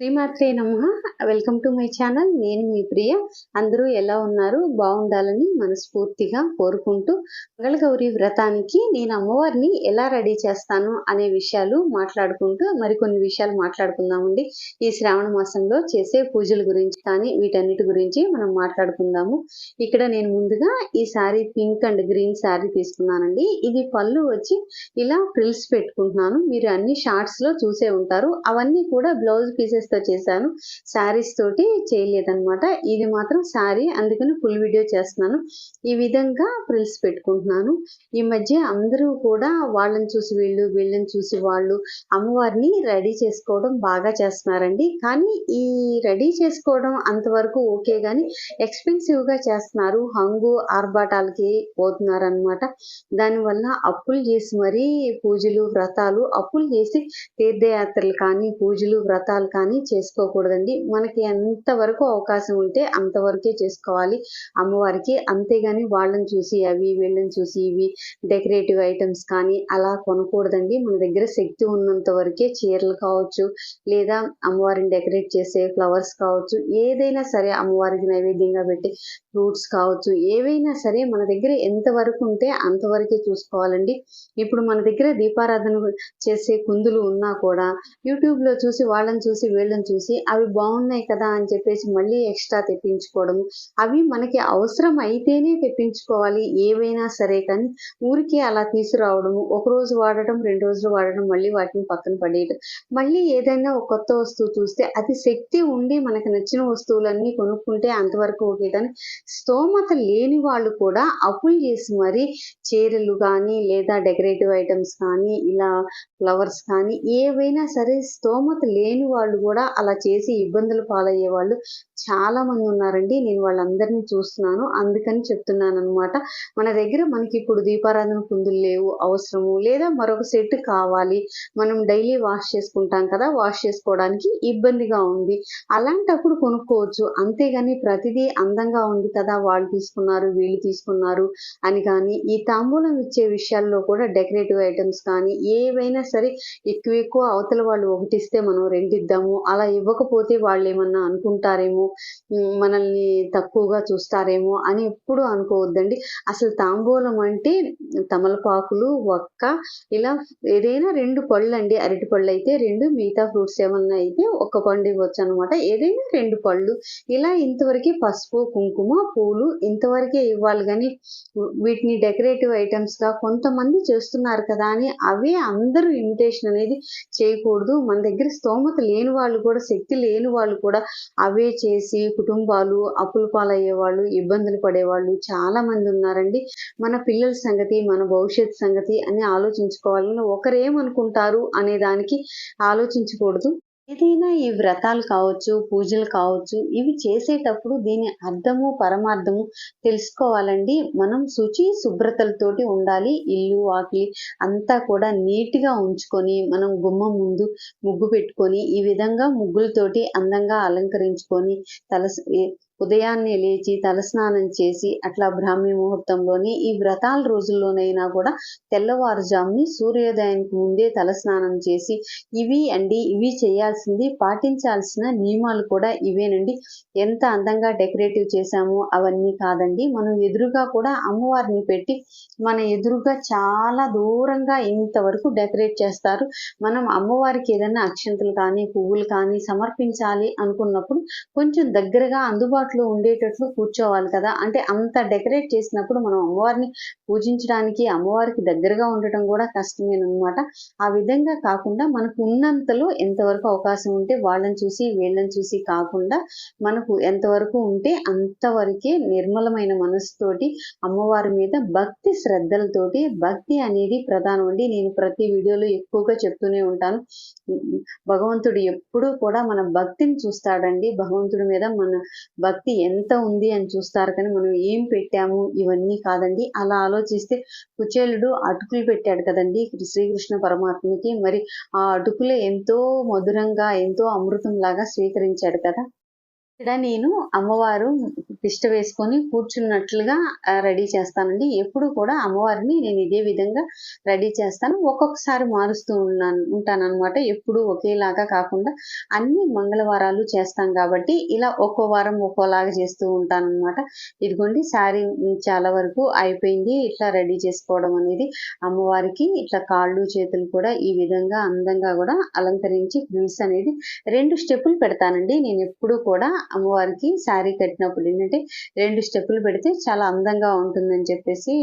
శ్రీమాత్రే నమ. Welcome to my channel నేను మీ ప్రియ. అందరూ ఎలా ఉన్నారు? బాగుండాలని మనస్ఫూర్తిగా కోరుకుంటూ మంగళగౌరి వ్రతానికి నేను అమ్మవారిని ఎలా రెడీ చేస్తాను అనే విషయాలు మాట్లాడుకుంటూ మరికొన్ని విషయాలు మాట్లాడుకుందామండి. ఈ శ్రావణ మాసంలో చేసే పూజల గురించి కానీ వీటన్నిటి గురించి మనం మాట్లాడుకుందాము. ఇక్కడ నేను ముందుగా ఈ sari pink and green sari తీసుకున్నానండి. ఇది పళ్ళు వచ్చి ఇలా ఫ్రిల్స్ పెట్టుకుంటున్నాను. మీరు అన్ని షార్ట్స్లో చూసే ఉంటారు. అవన్నీ కూడా బ్లౌజ్ పీసెస్ తో చేశాను. శారీస్ తోటి చేయలేదనమాట ఇది మాత్రం శారీ అందుకని ఫుల్ వీడియో చేస్తున్నాను. ఈ విధంగా ఫ్రిల్స్ పెట్టుకుంటున్నాను. ఈ మధ్య అందరూ కూడా వాళ్ళని చూసి వీళ్ళు వీళ్ళని చూసి వాళ్ళు అమ్మవారిని రెడీ చేసుకోవడం బాగా చేస్తున్నారండి. కానీ ఈ రెడీ చేసుకోవడం అంతవరకు ఓకే కానీ ఎక్స్పెన్సివ్గా చేస్తున్నారు. హంగు ఆర్భాటాలకి పోతున్నారనమాట దానివల్ల అప్పులు చేసి మరీ పూజలు వ్రతాలు అప్పులు చేసి తీర్థయాత్రలు కానీ పూజలు వ్రతాలు కానీ చేసుకోకూడదండి. మనకి ఎంతవరకు అవకాశం ఉంటే అంతవరకే చేసుకోవాలి. అమ్మవారికి అంతేగాని వాళ్ళని చూసి అవి వీళ్ళని చూసి ఇవి డెకరేటివ్ ఐటమ్స్ కానీ అలా కొనకూడదండి. మన దగ్గర శక్తి ఉన్నంత వరకే చీరలు కావచ్చు లేదా అమ్మవారిని డెకరేట్ చేసే ఫ్లవర్స్ కావచ్చు ఏదైనా సరే అమ్మవారికి నైవేద్యంగా పెట్టి ఫ్రూట్స్ కావచ్చు ఏవైనా సరే మన దగ్గర ఎంతవరకు ఉంటే అంతవరకే చూసుకోవాలండి. ఇప్పుడు మన దగ్గర దీపారాధన చేసే కుందులు ఉన్నా కూడా యూట్యూబ్లో చూసి వాళ్ళని చూసి వీళ్ళని చూసి అవి బాగున్నాయి కదా అని చెప్పేసి మళ్ళీ ఎక్స్ట్రా తెప్పించుకోవడం అవి మనకి అవసరం అయితేనే తెప్పించుకోవాలి. ఏవైనా సరే కానీ ఊరికే అలా తీసుకురావడము. ఒక రోజు వాడటం రెండు రోజులు వాడడం మళ్ళీ వాటిని పక్కన పడేయడం మళ్ళీ ఏదైనా ఒక కొత్త వస్తువు చూస్తే అది శక్తి ఉండి మనకు నచ్చిన వస్తువులన్నీ కొనుక్కుంటే అంతవరకు ఓకే కానీ స్తోమత లేని వాళ్ళు కూడా అప్పులు చేసి మరి చీరలు కానీ లేదా డెకరేటివ్ ఐటమ్స్ కానీ ఇలా ఫ్లవర్స్ కానీ ఏవైనా సరే స్తోమత లేని వాళ్ళు కూడా అలా చేసి ఇబ్బందులు పాలయ్యే వాళ్ళు చాలా మంది ఉన్నారండి. నేను వాళ్ళందరినీ చూస్తున్నాను. అందుకని చెప్తున్నాను అనమాట మన దగ్గర మనకి ఇప్పుడు దీపారాధన కుందులు లేవు అవసరము. లేదా మరొక సెట్ కావాలి. మనం డైలీ వాష్ చేసుకుంటాం కదా వాష్ చేసుకోవడానికి ఇబ్బందిగా ఉంది. అలాంటప్పుడు కొనుక్కోవచ్చు. అంతేగాని ప్రతిదీ అందంగా ఉంది కదా వాళ్ళు తీసుకున్నారు వీళ్ళు తీసుకున్నారు అని కానీ ఈ తాంబూలం ఇచ్చే విషయాల్లో కూడా డెకరేటివ్ ఐటమ్స్ కానీ ఏవైనా సరే ఎక్కువ ఎక్కువ అవతల వాళ్ళు ఒకటిస్తే మనం రెండిద్దాము అలా ఇవ్వకపోతే వాళ్ళు ఏమన్నా అనుకుంటారేమో మనల్ని తక్కువగా చూస్తారేమో అని ఎప్పుడు అనుకోవద్దండి. అసలు తాంబూలం అంటే తమలపాకులు ఒక్క ఇలా ఏదైనా రెండు పళ్ళు అండి అరటి పళ్ళు అయితే రెండు మిగతా ఫ్రూట్స్ ఏమన్నా అయితే ఒక పండు ఇవ్వచ్చు అనమాట ఏదైనా రెండు పళ్ళు. ఇలా ఇంతవరకే పసుపు కుంకుమ పూలు ఇంతవరకే ఇవ్వాలి. కానీ వీటిని డెకరేటివ్ ఐటమ్స్గా కొంతమంది చేస్తున్నారు కదా అని అవే అందరూ ఇమిటేషన్ అనేది చేయకూడదు. మన దగ్గర స్తోమత లేని వాళ్ళు వాళ్ళు కూడా శక్తి లేని వాళ్ళు కూడా అవే చేసి కుటుంబాలు అప్పుల పాలయ్యే వాళ్ళు ఇబ్బందులు పడేవాళ్ళు చాలా మంది ఉన్నారండి. మన పిల్లల సంగతి మన భవిష్యత్ సంగతి అని ఆలోచించుకోవాలని ఒకరేమనుకుంటారు అనే దానికి ఆలోచించకూడదు. ఏదైనా ఈ వ్రతాలు కావచ్చు పూజలు కావచ్చు ఇవి చేసేటప్పుడు దీని అర్థము పరమార్థము తెలుసుకోవాలండి. మనం శుచి శుభ్రతలతోటి ఉండాలి. ఇల్లు వాకిలి అంతా కూడా నీట్గా ఉంచుకొని మనం గుమ్మ ముందు ముగ్గు పెట్టుకొని ఈ విధంగా ముగ్గులతోటి అందంగా అలంకరించుకొని తల ఉదయాన్నే లేచి తలస్నానం చేసి అట్లా బ్రాహ్మీ ముహూర్తంలోని ఈ వ్రతాల రోజుల్లోనైనా కూడా తెల్లవారుజాముని సూర్యోదయానికి ముందే తలస్నానం చేసి ఇవి అండి ఇవి చేయాల్సింది పాటించాల్సిన నియమాలు కూడా ఇవేనండి. ఎంత అందంగా డెకరేటివ్ చేశామో అవన్నీ కాదండి. మనం ఎదురుగా కూడా అమ్మవారిని పెట్టి మన ఎదురుగా చాలా దూరంగా ఇంతవరకు డెకరేట్ చేస్తారు. మనం అమ్మవారికి ఏదైనా అక్షంతలు కానీ పువ్వులు కానీ సమర్పించాలి అనుకున్నప్పుడు కొంచెం దగ్గరగా అందుబాటులో ఉండేటట్లు కూర్చోవాలి కదా. అంటే అంత డెకరేట్ చేసినప్పుడు మనం అమ్మవారిని పూజించడానికి అమ్మవారికి దగ్గరగా ఉండటం కూడా కష్టమేనమాట ఆ విధంగా కాకుండా మనకు ఉన్నంతలో ఎంతవరకు అవకాశం ఉంటే వాళ్ళని చూసి వీళ్ళని చూసి కాకుండా మనకు ఎంతవరకు ఉంటే అంతవరకే నిర్మలమైన మనసుతోటి అమ్మవారి మీద భక్తి శ్రద్ధలతోటి భక్తి అనేది ప్రధానం అండి. నేను ప్రతి వీడియోలో ఎక్కువగా చెప్తూనే ఉంటాను. భగవంతుడు ఎప్పుడూ కూడా మన భక్తిని చూస్తాడండి. భగవంతుడి మీద మన భక్తి ఎంత ఉంది అని చూస్తారు కానీ మనం ఏం పెట్టాము ఇవన్నీ కాదండి. అలా ఆలోచిస్తే కుచేలుడు అటుకులు పెట్టాడు కదండి శ్రీకృష్ణ పరమాత్మకి. మరి ఆ అటుకులే ఎంతో మధురంగా ఎంతో అమృతం లాగా స్వీకరించాడు కదా. ఇక్కడ నేను అమ్మవారు తిష్ట వేసుకొని కూర్చున్నట్లుగా రెడీ చేస్తానండి. ఎప్పుడు కూడా అమ్మవారిని నేను ఇదే విధంగా రెడీ చేస్తాను. ఒక్కొక్కసారి మారుస్తూ ఉన్నాను ఉంటానన్నమాట. ఎప్పుడు ఒకేలాగా కాకుండా అన్ని మంగళవారాలు చేస్తాం కాబట్టి ఇలా ఒక్కో వారం ఒక్కోలాగా చేస్తూ ఉంటానన్నమాట. ఇదిగోండి శారీ చాలా వరకు అయిపోయింది. ఇట్లా రెడీ చేసుకోవడం అనేది అమ్మవారికి ఇట్లా కాళ్ళు చేతులు కూడా ఈ విధంగా అందంగా కూడా అలంకరించి ఫ్రిల్స్ అనేది రెండు స్టెప్పులు పెడతానండి. నేను ఎప్పుడు కూడా అమ్మవారికి శారీ కట్టినప్పుడు ఏంటంటే రెండు స్టెప్పులు పెడితే చాలా అందంగా ఉంటుందని చెప్పేసి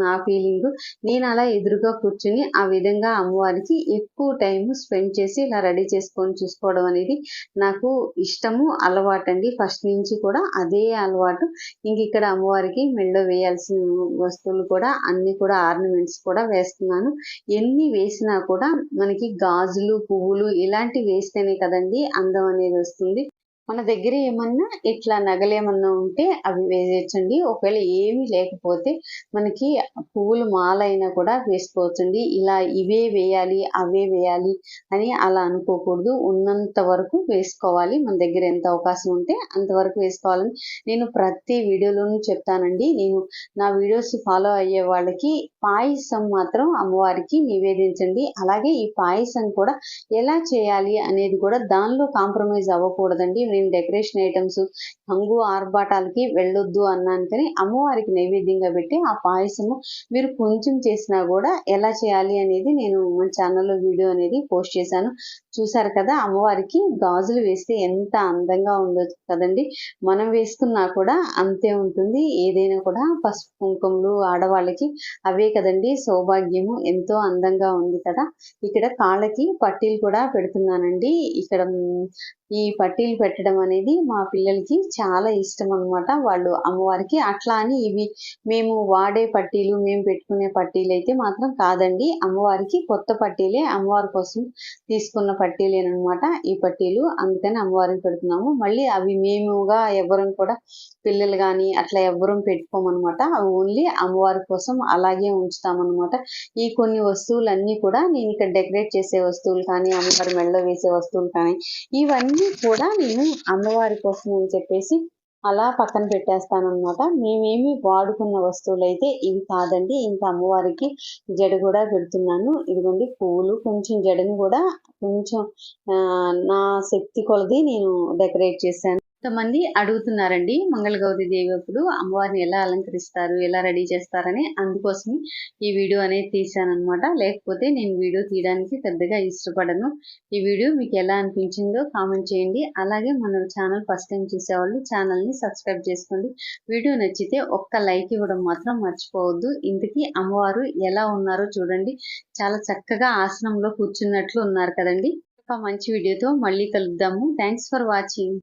నా ఫీలింగ్ నేను అలా ఎదురుగా కూర్చుని ఆ విధంగా అమ్మవారికి ఎక్కువ టైం స్పెండ్ చేసి ఇలా రెడీ చేసుకొని చూసుకోవడం అనేది నాకు ఇష్టము అలవాటు అండి ఫస్ట్ నుంచి కూడా అదే అలవాటు. ఇంక ఇక్కడ అమ్మవారికి మెళ్ళో వేయాల్సిన వస్తువులు కూడా అన్ని కూడా ఆర్నమెంట్స్ కూడా వేస్తున్నాను. ఎన్ని వేసినా కూడా మనకి గాజులు పువ్వులు ఇలాంటివి వేస్తేనే కదండి అందం అనేది వస్తుంది. మన దగ్గర ఏమన్నా ఇట్లా నగలు ఏమన్నా ఉంటే అవి వేసేయచ్చండి ఒకవేళ ఏమీ లేకపోతే మనకి పువ్వులు మాల అయినా కూడా వేసుకోవచ్చండి. ఇలా ఇవే వేయాలి అవే వేయాలి అని అలా అనుకోకూడదు. ఉన్నంత వరకు వేసుకోవాలి. మన దగ్గర ఎంత అవకాశం ఉంటే అంతవరకు వేసుకోవాలని నేను ప్రతి వీడియోలోనూ చెప్తానండి. నేను నా వీడియోస్ ఫాలో అయ్యే వాళ్ళకి పాయసం మాత్రం అమ్మవారికి నివేదించండి. అలాగే ఈ పాయసం కూడా ఎలా చేయాలి అనేది కూడా దానిలో కాంప్రమైజ్ అవ్వకూడదండి. నేను డెకరేషన్ ఐటమ్స్ హంగు ఆర్భాటాలకి వెళ్ళొద్దు అన్నాను కానీ అమ్మవారికి నైవేద్యంగా పెట్టి ఆ పాయసము మీరు కొంచెం చేసినా కూడా ఎలా చేయాలి అనేది నేను మన ఛానల్లో వీడియో అనేది పోస్ట్ చేశాను. చూసారు కదా అమ్మవారికి గాజులు వేస్తే ఎంత అందంగా ఉండదు కదండి. మనం వేసుకున్నా కూడా అంతే ఉంటుంది. ఏదైనా కూడా పసుపు కుంకుమలు ఆడవాళ్ళకి అవే కదండి. సౌభాగ్యము ఎంతో అందంగా ఉంది కదా. ఇక్కడ కాళ్ళకి పట్టీలు కూడా పెడుతున్నానండి. ఇక్కడ ఈ పట్టీలు పెట్టడం అనేది మా పిల్లలకి చాలా ఇష్టం అనమాట వాళ్ళు అమ్మవారికి అట్లా అని ఇవి మేము వాడే పట్టీలు మేము పెట్టుకునే పట్టీలు అయితే మాత్రం కాదండి. అమ్మవారికి కొత్త పట్టీలే అమ్మవారి కోసం తీసుకున్న పట్టీలేనమాట ఈ పట్టీలు అందుకని అమ్మవారికి పెడుతున్నాము. మళ్ళీ అవి మేముగా ఎవరం కూడా పిల్లలు కానీ అట్లా ఎవ్వరం పెట్టుకోమన్నమాట అవి ఓన్లీ అమ్మవారి కోసం అలాగే ఉంచుతామన్నమాట ఈ కొన్ని వస్తువులన్నీ కూడా నేను ఇక్కడ డెకరేట్ చేసే వస్తువులు కానీ అమ్మవారి మెడలో వేసే వస్తువులు కానీ ఇవన్నీ కూడా నేను అమ్మవారి కోసం అని చెప్పేసి అలా పక్కన పెట్టేస్తాను అనమాట మేమేమి వాడుకున్న వస్తువులు అయితే ఇవి కాదండి. ఇంకా అమ్మవారికి జడ కూడా పెడుతున్నాను. ఇదిగోండి పూలు కొంచెం జడని కూడా కొంచెం నా శక్తి కొలది నేను డెకరేట్ చేశాను. కొంతమంది అడుగుతున్నారండి మంగళగౌరి దేవి అప్పుడు అమ్మవారిని ఎలా అలంకరిస్తారు ఎలా రెడీ చేస్తారని అందుకోసమే ఈ వీడియో అనేది తీశాను అనమాట లేకపోతే నేను వీడియో తీయడానికి పెద్దగా ఇష్టపడను. ఈ వీడియో మీకు ఎలా అనిపించిందో కామెంట్ చేయండి. అలాగే మన ఛానల్ ఫస్ట్ టైం చూసేవాళ్ళు ఛానల్ని సబ్స్క్రైబ్ చేసుకోండి. వీడియో నచ్చితే ఒక్క లైక్ ఇవ్వడం మాత్రం మర్చిపోవద్దు. ఇంతకీ అమ్మవారు ఎలా ఉన్నారో చూడండి. చాలా చక్కగా ఆసనంలో కూర్చున్నట్లు ఉన్నారు కదండి. ఒక మంచి వీడియోతో మళ్ళీ కలుద్దాము. Thanks for watching